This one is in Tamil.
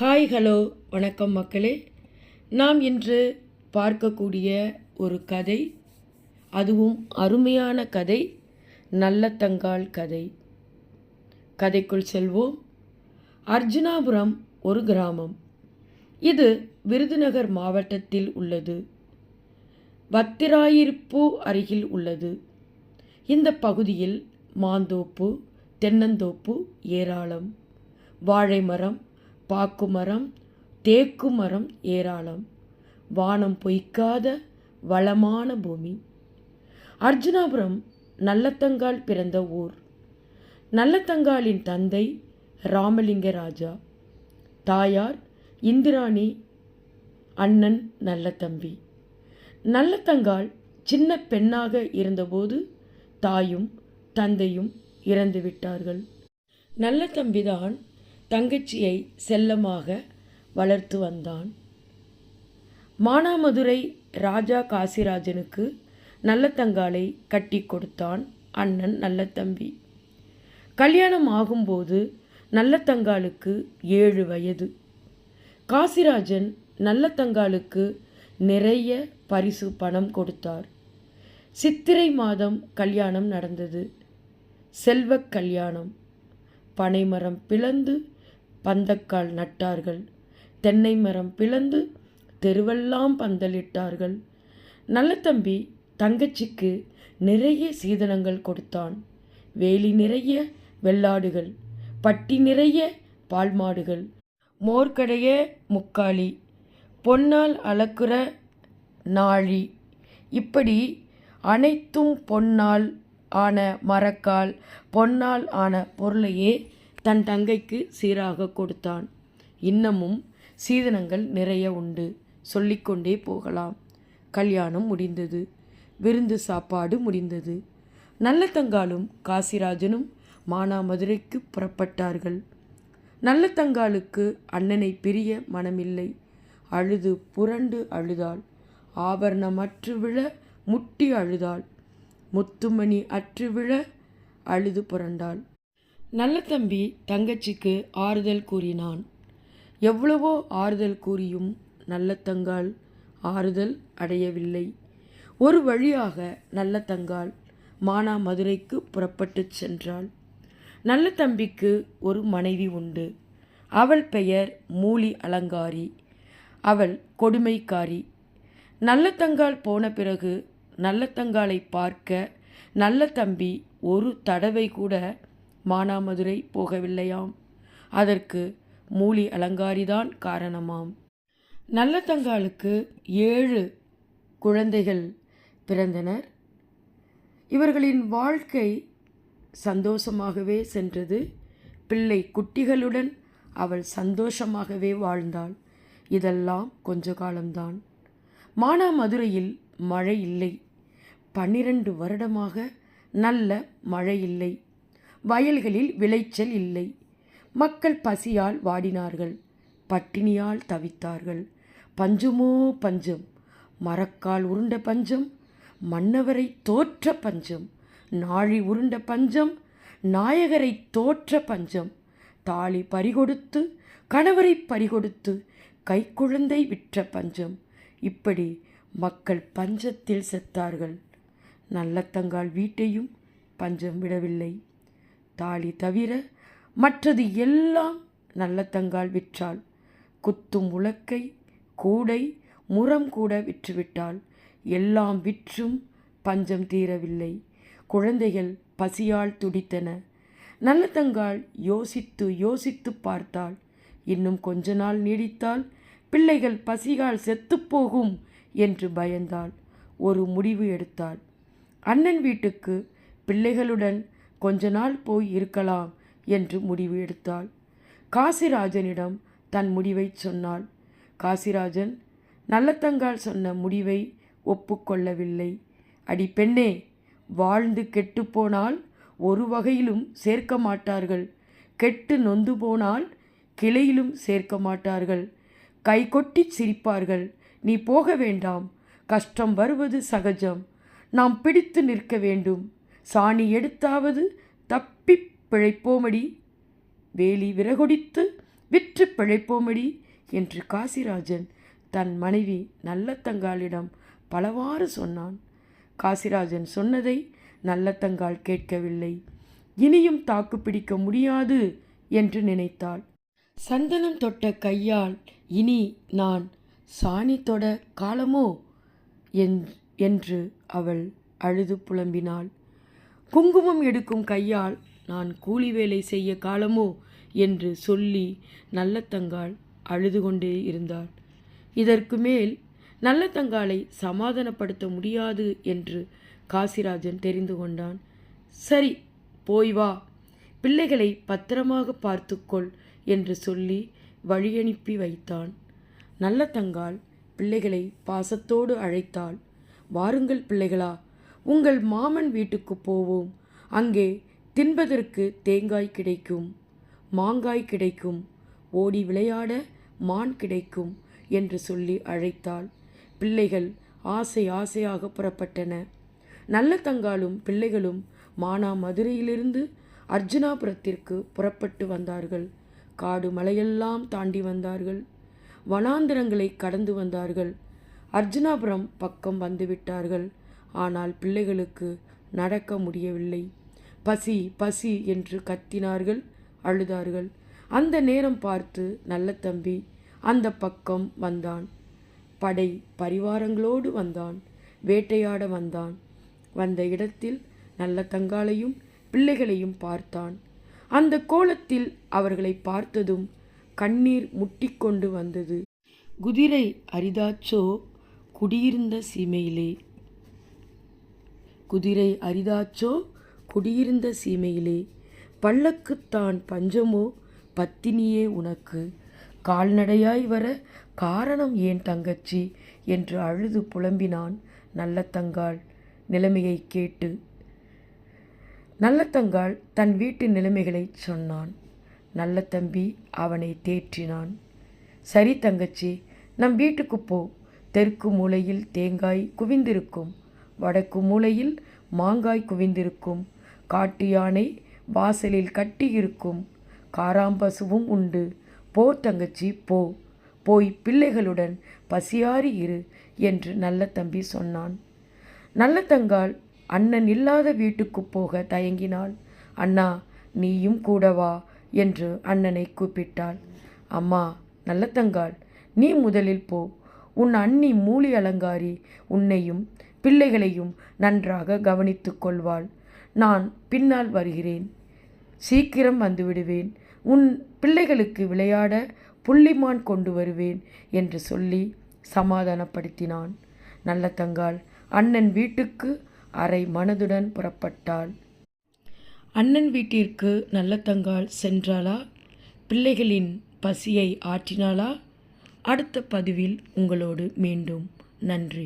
ஹாய் ஹலோ வணக்கம் மக்களே. நாம் இன்று பார்க்கக்கூடிய ஒரு கதை. அதுவும் அருமையான கதை. நல்லத்தங்கால் கதை. கதைக்குள் செல்வோம். அர்ஜுனாபுரம் ஒரு கிராமம். இது விருதுநகர் மாவட்டத்தில் உள்ளது. வத்திராயிருப்பு அருகில் உள்ளது. இந்த பகுதியில் மாந்தோப்பு தென்னந்தோப்பு ஏராளம். வாழை மரம் பாக்கு மரம் தேக்கு மரம் ஏராளம். வானம் பொய்க்காத வளமான பூமி. அர்ஜுனாபுரம் நல்லத்தங்கால் பிறந்த ஊர். நல்லத்தங்காலின் தந்தை ராமலிங்க ராஜா. தாயார் இந்திராணி அண்ணன் நல்லத்தம்பி. நல்லத்தங்கால் சின்ன பெண்ணாக இருந்தபோது தாயும் தந்தையும் இறந்து விட்டார்கள் நல்ல தம்பிதான் தங்கச்சியை செல்லமாக வளர்த்து வந்தான். மானாமதுரை ராஜா காசிராஜனுக்கு நல்லத்தங்காலை கட்டி கொடுத்தான் அண்ணன் நல்ல தம்பி. கல்யாணம் ஆகும்போது நல்லத்தங்காலுக்கு ஏழு வயது. காசிராஜன் நல்லத்தங்காலுக்கு நிறைய பரிசு பணம் கொடுத்தார். சித்திரை மாதம் கல்யாணம் நடந்தது. செல்வக் கல்யாணம். பனைமரம் பிளந்து பந்தக்கால் நட்டார்கள். தென்னை மரம் பிளந்து தெருவெல்லாம் பந்தலிட்டார்கள். நல்லதம்பி தங்கச்சிக்கு நிறைய சீதனங்கள் கொடுத்தான். வேலி நிறைய வெள்ளாடுகள் பட்டி நிறைய பால் மாடுகள் மோர்க்கடைய முக்காளி பொன்னால் அளக்குற நாழி. இப்படி அனைத்தும் பொன்னால் ஆன மரக்கால் பொன்னால் ஆன பொருளையே தன் தங்கைக்கு சீராக கொடுத்தான். இன்னமும் சீதனங்கள் நிறைய உண்டு. சொல்லிக்கொண்டே போகலாம். கல்யாணம் முடிந்தது. விருந்து சாப்பாடு முடிந்தது. நல்லத்தங்காலும் காசிராஜனும் மானாமதுரைக்கு புறப்பட்டார்கள். நல்லத்தங்காலுக்கு அண்ணனை பிரிய மனமில்லை. அழுது புரண்டு அழுதாள். ஆபரணமற்று விழ முட்டி அழுதாள். முத்துமணி அற்று விழ அழுது புரண்டாள். நல்ல தம்பி தங்கச்சிக்கு ஆறுதல் கூறினான். எவ்வளவோ ஆறுதல் கூறியும் நல்ல தங்கால் ஆறுதல் அடையவில்லை. ஒரு வழியாக நல்ல மானா மதுரைக்கு புறப்பட்டுச் சென்றாள். நல்ல தம்பிக்கு ஒரு மனைவி உண்டு. அவள் பெயர் மூலி அலங்காரி. அவள் கொடுமைக்காரி. நல்ல தங்கால் போன பிறகு நல்ல தங்காலை பார்க்க நல்ல தம்பி ஒரு தடவை கூட மானாமதுரை போகவில்லையாம். அதற்கு மூலி அலங்காரிதான் காரணமாம். நல்லத்தங்காலுக்கு ஏழு குழந்தைகள் பிறந்தனர். இவர்களின் வாழ்க்கை சந்தோஷமாகவே சென்றது. பிள்ளை குட்டிகளுடன் அவள் சந்தோஷமாகவே வாழ்ந்தாள். இதெல்லாம் கொஞ்ச காலம்தான். மானாமதுரையில் மழை இல்லை. பன்னிரண்டு வருடமாக நல்ல மழை இல்லை. வயல்களில் விளைச்சல் இல்லை. மக்கள் பசியால் வாடினார்கள். பட்டினியால் தவித்தார்கள். பஞ்சமோ பஞ்சம். மரக்கால் உருண்ட பஞ்சம். மன்னவரை தோற்ற பஞ்சம். நாழி உருண்ட பஞ்சம். நாயகரை தோற்ற பஞ்சம். தாலி பறிகொடுத்து கணவரை பறிகொடுத்து கைக்குழந்தை விற்ற பஞ்சம். இப்படி மக்கள் பஞ்சத்தில் செத்தார்கள். நல்லத்தங்கால் வீட்டையும் பஞ்சம் விடவில்லை. தாலி தவிர மற்றது எல்லாம் நல்லத்தங்கால் விற்றாள். குத்தும் உலக்கை கூடை முரம் கூட விற்றுவிட்டாள். எல்லாம் விற்றும் பஞ்சம் தீரவில்லை. குழந்தைகள் பசியால் துடித்தன. நல்லத்தங்கால் யோசித்து யோசித்து பார்த்தாள். இன்னும் கொஞ்ச நாள் நீடித்தால் பிள்ளைகள் பசியால் செத்துப்போகும் என்று பயந்தாள். ஒரு முடிவு எடுத்தாள். அண்ணன் வீட்டுக்கு பிள்ளைகளுடன் கொஞ்ச நாள் போய் இருக்கலாம் என்று முடிவு எடுத்தாள். காசிராஜனிடம் தன் முடிவை சொன்னாள். காசிராஜன் நல்லத்தங்கால் சொன்ன முடிவை ஒப்புக்கொள்ளவில்லை. அடி பெண்ணே வாழ்ந்து கெட்டுப்போனால் ஒரு வகையிலும் சேர்க்க மாட்டார்கள். கெட்டு நொந்து போனால் கிளையிலும் சேர்க்க மாட்டார்கள். கை கொட்டி சிரிப்பார்கள். நீ போக வேண்டாம். கஷ்டம் வருவது சகஜம். நாம் பிடித்து நிற்க வேண்டும். சாணி எடுத்தாவது தப்பி பிழைப்போமடி. வேலி விறகொடித்து விற்று பிழைப்போமடி என்று காசிராஜன் தன் மனைவி நல்லத்தங்காளிடம் பலவாறு சொன்னான். காசிராஜன் சொன்னதை நல்லத்தங்கால் கேட்கவில்லை. இனியும் தாக்கு பிடிக்க முடியாது என்று நினைத்தாள். சந்தனம் தொட்ட கையால் இனி நான் சாணி தொட காலமோ? என்- என்று அவள் அழுது புலம்பினாள். குங்குமம் எடுக்கும் கையால் நான் கூலி வேலை செய்ய காலமோ என்று சொல்லி நல்லத்தங்காள் அழுது கொண்டே இருந்தாள். இதற்கு மேல் நல்லத்தங்காளை சமாதானப்படுத்த முடியாது என்று காசிராஜன் தெரிந்து கொண்டான். சரி போய் வா. பிள்ளைகளை பத்திரமாக பார்த்துக்கொள் என்று சொல்லி வழியனுப்பி வைத்தான். நல்லத்தங்காள் பிள்ளைகளை பாசத்தோடு அழைத்தாள். வாருங்கள் பிள்ளைகளா உங்கள் மாமன் வீட்டுக்கு போவோம். அங்கே தின்பதற்கு தேங்காய் கிடைக்கும் மாங்காய் கிடைக்கும் ஓடி விளையாட மான் கிடைக்கும் என்று சொல்லி அழைத்தாள். பிள்ளைகள் ஆசை ஆசையாக புறப்பட்டன. நல்ல தங்காலும் பிள்ளைகளும் மானா மதுரையிலிருந்து அர்ஜுனாபுரத்திற்கு புறப்பட்டு வந்தார்கள். காடு மலையெல்லாம் தாண்டி வந்தார்கள். வனாந்திரங்களை கடந்து வந்தார்கள். அர்ஜுனாபுரம் பக்கம் வந்துவிட்டார்கள் ஆனால் பிள்ளைகளுக்கு நடக்க முடியவில்லை. பசி பசி என்று கத்தினார்கள் அழுதார்கள். அந்த நேரம் பார்த்து நல்ல தம்பி அந்த பக்கம் வந்தான். படை பரிவாரங்களோடு வந்தான் வேட்டையாட வந்தான். வந்த இடத்தில் நல்ல தங்காளையும் பிள்ளைகளையும் பார்த்தான். அந்த கோலத்தில் அவர்களை பார்த்ததும் கண்ணீர் முட்டிக்கொண்டு வந்தது. குதிரை அரிதாச்சோ குடியிருந்த சீமையிலே. குதிரை அரிதாச்சோ? குடியிருந்த சீமையிலே. பல்லக்குத்தான் பஞ்சமோ? பத்தினியே உனக்கு. கால்நடையாய் வர காரணம் ஏன் தங்கச்சி? என்று அழுது புலம்பினான் நல்லத்தங்காள் நிலைமையை கேட்டு. நல்லத்தங்காள் தன் வீட்டு நிலைமைகளை சொன்னான். நல்ல தம்பி அவனை தேற்றினான். சரி தங்கச்சி நம் வீட்டுக்கு போ. தெற்கு மூலையில் தேங்காய் குவிந்திருக்கும். வடக்கு மூலையில் மாங்காய் குவிந்திருக்கும். காட்டு யானை வாசலில் கட்டியிருக்கும். காராம்பசுவும் உண்டு. போ தங்கச்சி போ. போய் பிள்ளைகளுடன் பசியாறி இரு என்று நல்ல தம்பி சொன்னான். நல்ல தங்கால் அண்ணன் இல்லாத வீட்டுக்கு போக தயங்கினாள். அண்ணா நீயும் கூட வா என்று அண்ணனை கூப்பிட்டாள். அம்மா நல்லதங்காள் நீ முதலில் போ. உன் அண்ணி மூலி அலங்காரி உன்னையும் பிள்ளைகளையும் நன்றாக கவனித்து கொள்வாள். நான் பின்னால் வருகிறேன். சீக்கிரம் வந்துவிடுவேன். உன் பிள்ளைகளுக்கு விளையாட புள்ளிமான் கொண்டு வருவேன் என்று சொல்லி சமாதானப்படுத்தினான். நல்ல தங்காள் அண்ணன் வீட்டுக்கு அரை மனதுடன் புறப்பட்டாள். அண்ணன் வீட்டிற்கு நல்ல தங்காள் சென்றாளா? பிள்ளைகளின் பசியை ஆற்றினாளா? அடுத்த பதிவில் உங்களோடு மீண்டும். நன்றி.